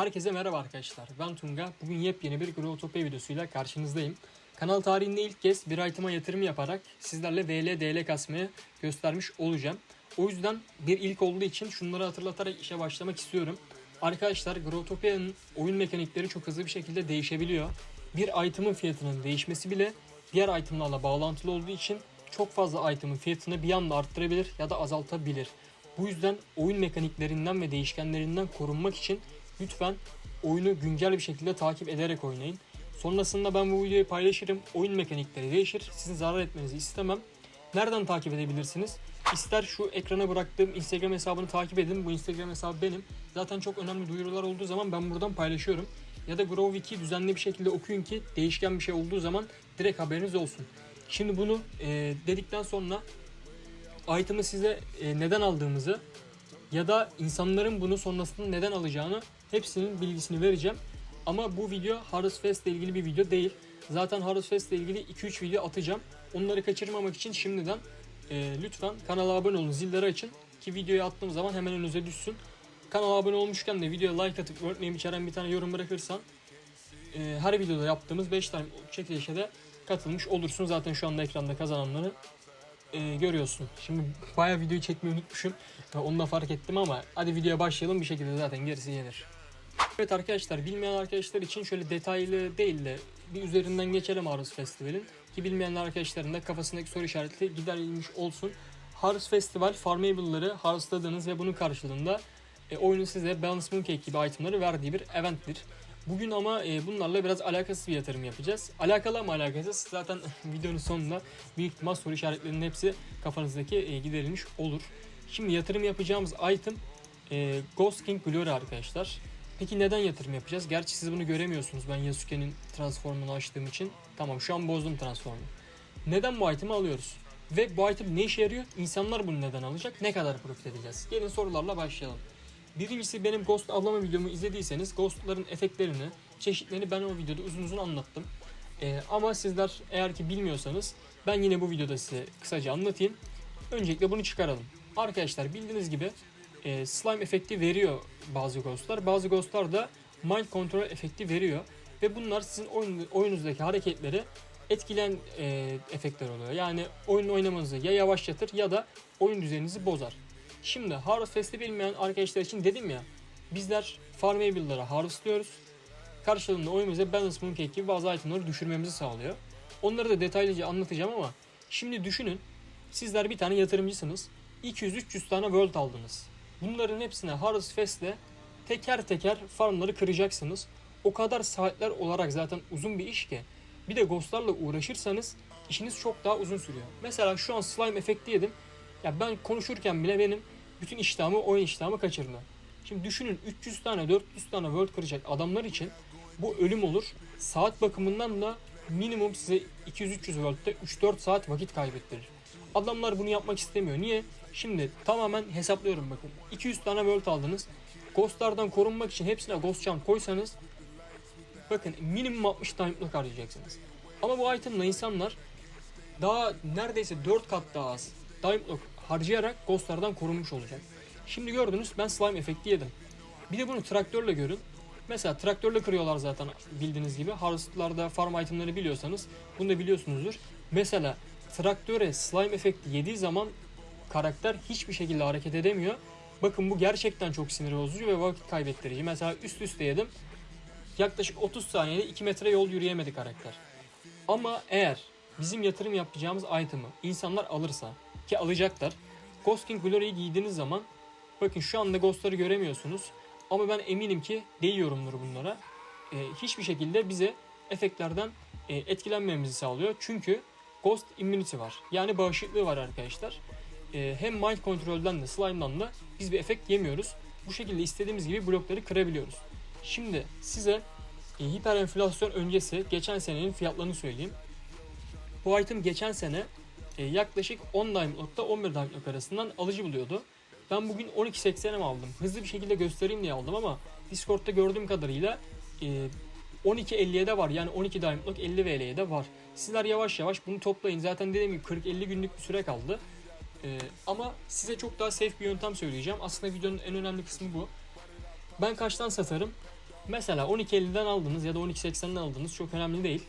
Herkese merhaba arkadaşlar. Ben Tunga. Bugün yepyeni bir Growtopia videosuyla karşınızdayım. Kanal tarihinde ilk kez bir item'a yatırım yaparak sizlerle VL, DL kasmaya göstermiş olacağım. O yüzden bir ilk olduğu için şunları hatırlatarak işe başlamak istiyorum. Arkadaşlar Growtopia'nın oyun mekanikleri çok hızlı bir şekilde değişebiliyor. Bir item'ın fiyatının değişmesi bile diğer itemlarla bağlantılı olduğu için çok fazla item'ın fiyatını bir anda arttırabilir ya da azaltabilir. Bu yüzden oyun mekaniklerinden ve değişkenlerinden korunmak için lütfen oyunu güncel bir şekilde takip ederek oynayın. Sonrasında ben bu videoyu paylaşırım. Oyun mekanikleri değişir. Sizin zarar etmenizi istemem. Nereden takip edebilirsiniz? İster şu ekrana bıraktığım Instagram hesabını takip edin. Bu Instagram hesabı benim. Zaten çok önemli duyurular olduğu zaman ben buradan paylaşıyorum. Ya da Growwiki düzenli bir şekilde okuyun ki değişken bir şey olduğu zaman direkt haberiniz olsun. Şimdi bunu e, dedikten sonra item'ı size e, neden aldığımızı ya da insanların bunu sonrasında neden alacağını hepsinin bilgisini vereceğim. Ama bu video Harvest Fest ile ilgili bir video değil. Zaten Harvest Fest ile ilgili 2-3 video atacağım. Onları kaçırmamak için şimdiden e, lütfen kanala abone olun, zilleri açın ki videoyu attığım zaman hemen önünüze düşsün. Kanala abone olmuşken de videoya like atıp örneğin içeren bir tane yorum bırakırsan e, her videoda yaptığımız 5 tane çekilişe de katılmış olursun. Zaten şu anda ekranda kazananları e, görüyorsun. Şimdi bayağı videoyu çekmeyi unutmuşum. Onu da fark ettim ama hadi videoya başlayalım bir şekilde zaten gerisi gelir. Evet arkadaşlar bilmeyen arkadaşlar için şöyle detaylı değil de bir üzerinden geçelim Harvest Festival'in. Ki bilmeyen arkadaşların da kafasındaki soru işareti giderilmiş olsun. Harvest Festival farmable'ları harvestladığınız ve bunun karşılığında e, oyunun size Balance Mooncake gibi itemları verdiği bir eventtir. Bugün ama e, bunlarla biraz alakasız bir yatırım yapacağız. Alakalı ama alakasız. Zaten videonun sonunda büyük ihtimal soru işaretlerinin hepsi kafanızdaki e, giderilmiş olur. Şimdi yatırım yapacağımız item e, Ghost King Glory arkadaşlar. Peki neden yatırım yapacağız? Gerçi siz bunu göremiyorsunuz ben Yasuke'nin transformunu açtığım için. Tamam şu an bozdum transformu. Neden bu itemi alıyoruz? Ve bu item ne işe yarıyor? İnsanlar bunu neden alacak? Ne kadar profit edeceğiz? Gelin sorularla başlayalım. Birincisi benim Ghost avlama videomu izlediyseniz Ghost'ların efektlerini, çeşitlerini ben o videoda uzun uzun anlattım. Ee, ama sizler eğer ki bilmiyorsanız ben yine bu videoda size kısaca anlatayım. Öncelikle bunu çıkaralım. Arkadaşlar bildiğiniz gibi e, slime efekti veriyor bazı ghostlar. Bazı ghostlar da mind control efekti veriyor. Ve bunlar sizin oyun, oyununuzdaki hareketleri etkileyen e, efektler oluyor. Yani oyun oynamanızı ya yavaşlatır ya da oyun düzeninizi bozar. Şimdi Harvest Fest'i bilmeyen arkadaşlar için dedim ya bizler Farmable'ları harvestliyoruz. Karşılığında oyunumuza Balance Mooncake gibi bazı itemları düşürmemizi sağlıyor. Onları da detaylıca anlatacağım ama şimdi düşünün sizler bir tane yatırımcısınız. 200-300 tane world aldınız. Bunların hepsine Harvest Fest'le teker teker farmları kıracaksınız. O kadar saatler olarak zaten uzun bir iş ki. Bir de ghostlarla uğraşırsanız işiniz çok daha uzun sürüyor. Mesela şu an slime efekti yedim. Ya ben konuşurken bile benim bütün iştahımı, oyun iştahımı kaçırdı. Şimdi düşünün 300 tane, 400 tane world kıracak adamlar için bu ölüm olur. Saat bakımından da minimum size 200-300 world'de 3-4 saat vakit kaybettirir. Adamlar bunu yapmak istemiyor. Niye? Şimdi tamamen hesaplıyorum bakın. 200 tane world aldınız. Ghostlardan korunmak için hepsine ghost charm koysanız bakın minimum 60 tane mutlaka harcayacaksınız. Ama bu itemla insanlar daha neredeyse 4 kat daha az Lock harcayarak ghostlardan korunmuş olacak. Şimdi gördünüz ben slime efekti yedim. Bir de bunu traktörle görün. Mesela traktörle kırıyorlar zaten bildiğiniz gibi. Harvest'larda farm itemleri biliyorsanız bunu da biliyorsunuzdur. Mesela traktöre slime efekti yediği zaman karakter hiçbir şekilde hareket edemiyor. Bakın bu gerçekten çok sinir bozucu ve vakit kaybettirici. Mesela üst üste yedim. Yaklaşık 30 saniyede 2 metre yol yürüyemedi karakter. Ama eğer bizim yatırım yapacağımız item'ı insanlar alırsa ki alacaklar. Ghost King Glory'yi giydiğiniz zaman bakın şu anda Ghost'ları göremiyorsunuz. Ama ben eminim ki değiyorumdur bunlara. Ee, hiçbir şekilde bize efektlerden e, etkilenmemizi sağlıyor. Çünkü Ghost Immunity var. Yani bağışıklığı var arkadaşlar. Ee, hem Mind Control'den de Slime'dan da biz bir efekt yemiyoruz. Bu şekilde istediğimiz gibi blokları kırabiliyoruz. Şimdi size e, hiper öncesi geçen senenin fiyatlarını söyleyeyim. Bu item geçen sene e, yaklaşık 10 Diamond'la 11 Diamond arasından alıcı buluyordu. Ben bugün 12.80'e mi aldım? Hızlı bir şekilde göstereyim diye aldım ama Discord'da gördüğüm kadarıyla e, 12.50'ye de var. Yani 12 Diamond'lık 50 VL'ye de var. Sizler yavaş yavaş bunu toplayın. Zaten dediğim gibi 40-50 günlük bir süre kaldı. E, ama size çok daha safe bir yöntem söyleyeceğim. Aslında videonun en önemli kısmı bu. Ben kaçtan satarım? Mesela 12.50'den aldınız ya da 12.80'den aldınız çok önemli değil.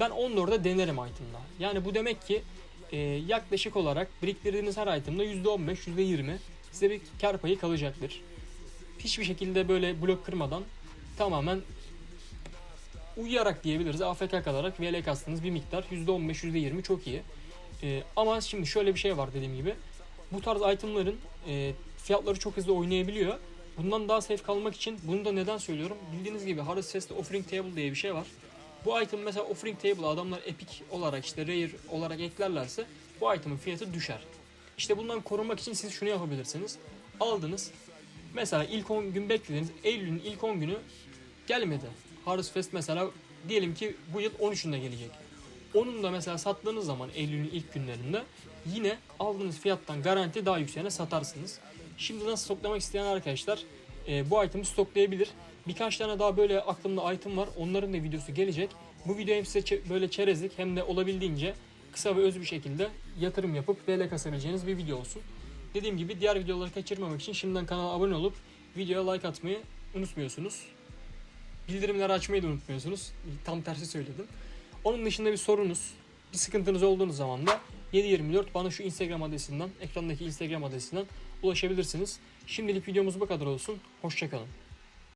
Ben 14'e denerim item'da. Yani bu demek ki e, yaklaşık olarak biriktirdiğiniz her item'da %15, %20 size bir kar payı kalacaktır. Hiçbir şekilde böyle blok kırmadan tamamen uyuyarak diyebiliriz. AFK kalarak VL kastınız bir miktar %15, %20 çok iyi. E, ama şimdi şöyle bir şey var dediğim gibi. Bu tarz itemların e, fiyatları çok hızlı oynayabiliyor. Bundan daha safe kalmak için bunu da neden söylüyorum? Bildiğiniz gibi Harvest Fest'te Offering Table diye bir şey var. Bu item mesela Offering Table adamlar epic olarak işte rare olarak eklerlerse bu item'ın fiyatı düşer. İşte bundan korunmak için siz şunu yapabilirsiniz. Aldınız. Mesela ilk 10 gün beklediniz. Eylül'ün ilk 10 günü gelmedi. Harvest Fest mesela diyelim ki bu yıl 13'ünde gelecek. Onun da mesela sattığınız zaman Eylül'ün ilk günlerinde yine aldığınız fiyattan garanti daha yükseğine satarsınız. Şimdi nasıl stoklamak isteyen arkadaşlar e, bu item'i stoklayabilir. Birkaç tane daha böyle aklımda item var. Onların da videosu gelecek. Bu video hem size böyle çerezlik hem de olabildiğince kısa ve öz bir şekilde yatırım yapıp VL kasabileceğiniz bir video olsun. Dediğim gibi diğer videoları kaçırmamak için şimdiden kanala abone olup videoya like atmayı unutmuyorsunuz. Bildirimleri açmayı da unutmuyorsunuz. Tam tersi söyledim. Onun dışında bir sorunuz, bir sıkıntınız olduğunuz zaman da 724 bana şu Instagram adresinden, ekrandaki Instagram adresinden ulaşabilirsiniz. Şimdilik videomuz bu kadar olsun. Hoşçakalın.